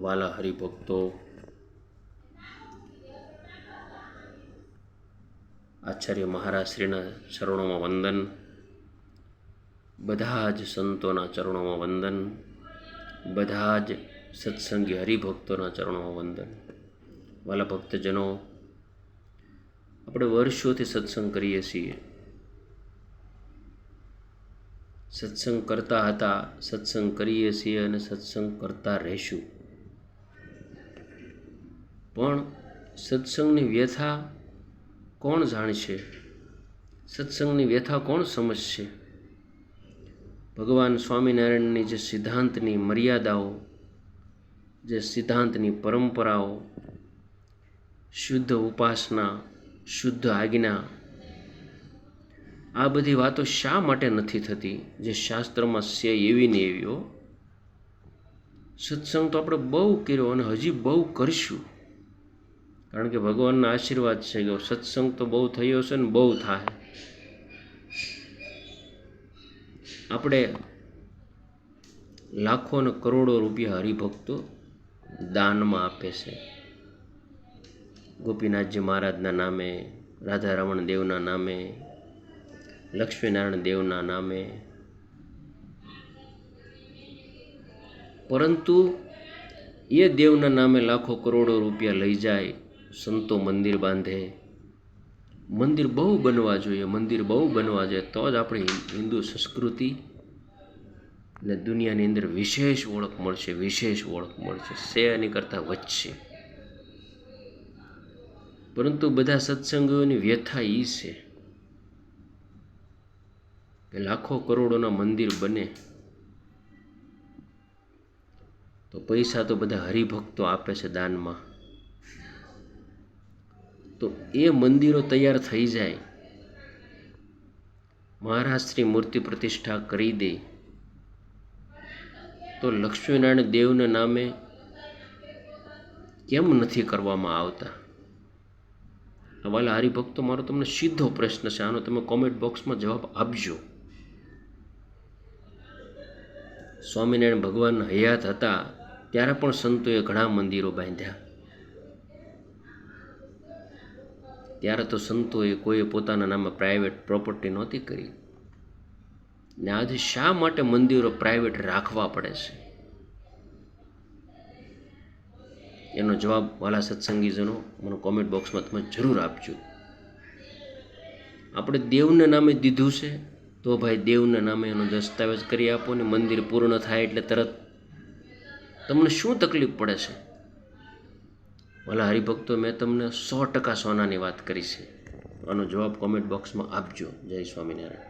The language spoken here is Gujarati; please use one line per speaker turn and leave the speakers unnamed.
વાલા હરિભક્તો. આચાર્ય મહારાજશ્રીના ચરણોમાં વંદન. બધા જ સંતોના ચરણોમાં વંદન. બધા જ સત્સંગી હરિભક્તોના ચરણોમાં વંદન. વાલા ભક્તજનો, આપણે વર્ષોથી સત્સંગ કરીએ છીએ. સત્સંગ કરતા હતા, સત્સંગ કરીએ છીએ અને સત્સંગ કરતા રહેશું. પણ સત્સંગની વ્યથા કોણ જાણશે? સત્સંગની વ્યથા કોણ સમજશે? ભગવાન સ્વામિનારાયણની જે સિદ્ધાંતની મર્યાદાઓ, જે સિદ્ધાંતની પરંપરાઓ, શુદ્ધ ઉપાસના, શુદ્ધ આજ્ઞા, આ બધી વાતો શા માટે નથી થતી? જે શાસ્ત્રમાં છે એવી ને એવીઓ સત્સંગ તો આપણે બહુ કર્યો અને હજી બહુ કરશું. કારણ કે ભગવાનના આશીર્વાદ છે કે સત્સંગ તો બહુ થયો છે ને બહુ થાય. આપણે લાખો અને કરોડો રૂપિયા હરિભક્તો દાનમાં આપે છે. ગોપીનાથજી મહારાજના નામે, રાધારમણ દેવના નામે, લક્ષ્મીનારાયણ દેવના નામે. પરંતુ એ દેવના નામે લાખો કરોડો રૂપિયા લઈ જાય સંતો મંદિર બાંધે. મંદિર બહુ બનવા જોઈએ, મંદિર બહુ બનવા જોઈએ, તો જ આપણી હિન્દુ સંસ્કૃતિ ને દુનિયાની અંદર વિશેષ ઓળખ મળશે, વિશેષ ઓળખ મળશે, સે એની કરતાં વધશે. પરંતુ બધા સત્સંગોની વ્યથા એ છે કે લાખો કરોડોના મંદિર બને, તો પૈસા તો બધા હરિભક્તો આપે છે દાનમાં. તો એ મંદિરો તૈયાર થઈ જાય. મહારાષ્ટ્રની મૂર્તિ પ્રતિષ્ઠા કરી દે. તો લક્ષ્મીનારાયણ દેવના નામે કેમ નથી કરવામાં આવતા? વાલા હરિભક્તો, મારો તમને સીધો પ્રશ્ન છે. આનો તમે કોમેન્ટ બોક્સમાં જવાબ આપજો. સ્વામિનારાયણ ભગવાન હયાત હતા, ત્યારે પણ સંતોએ ઘણા મંદિરો બાંધ્યા. ત્યારે તો સંતોએ કોઈએ પોતાના નામે પ્રાઇવેટ પ્રોપર્ટી નહોતી કરી. ને આજે શા માટે મંદિરો પ્રાઇવેટ રાખવા પડે છે? એનો જવાબ વાલા સત્સંગીજનો મને કોમેન્ટ બોક્સમાં તમે જરૂર આપજો. આપણે દેવના નામે દીધું છે, તો ભાઈ દેવના નામે એનો દસ્તાવેજ કરી આપો ને મંદિર પૂર્ણ થાય એટલે તરત. તમને શું તકલીફ પડે છે? ભલા હરિભક્તો, મેં તમને સો ટકા સોનાની વાત કરી છે. આનો જવાબ કોમેન્ટ બોક્સમાં આપજો. જય સ્વામિનારાયણ.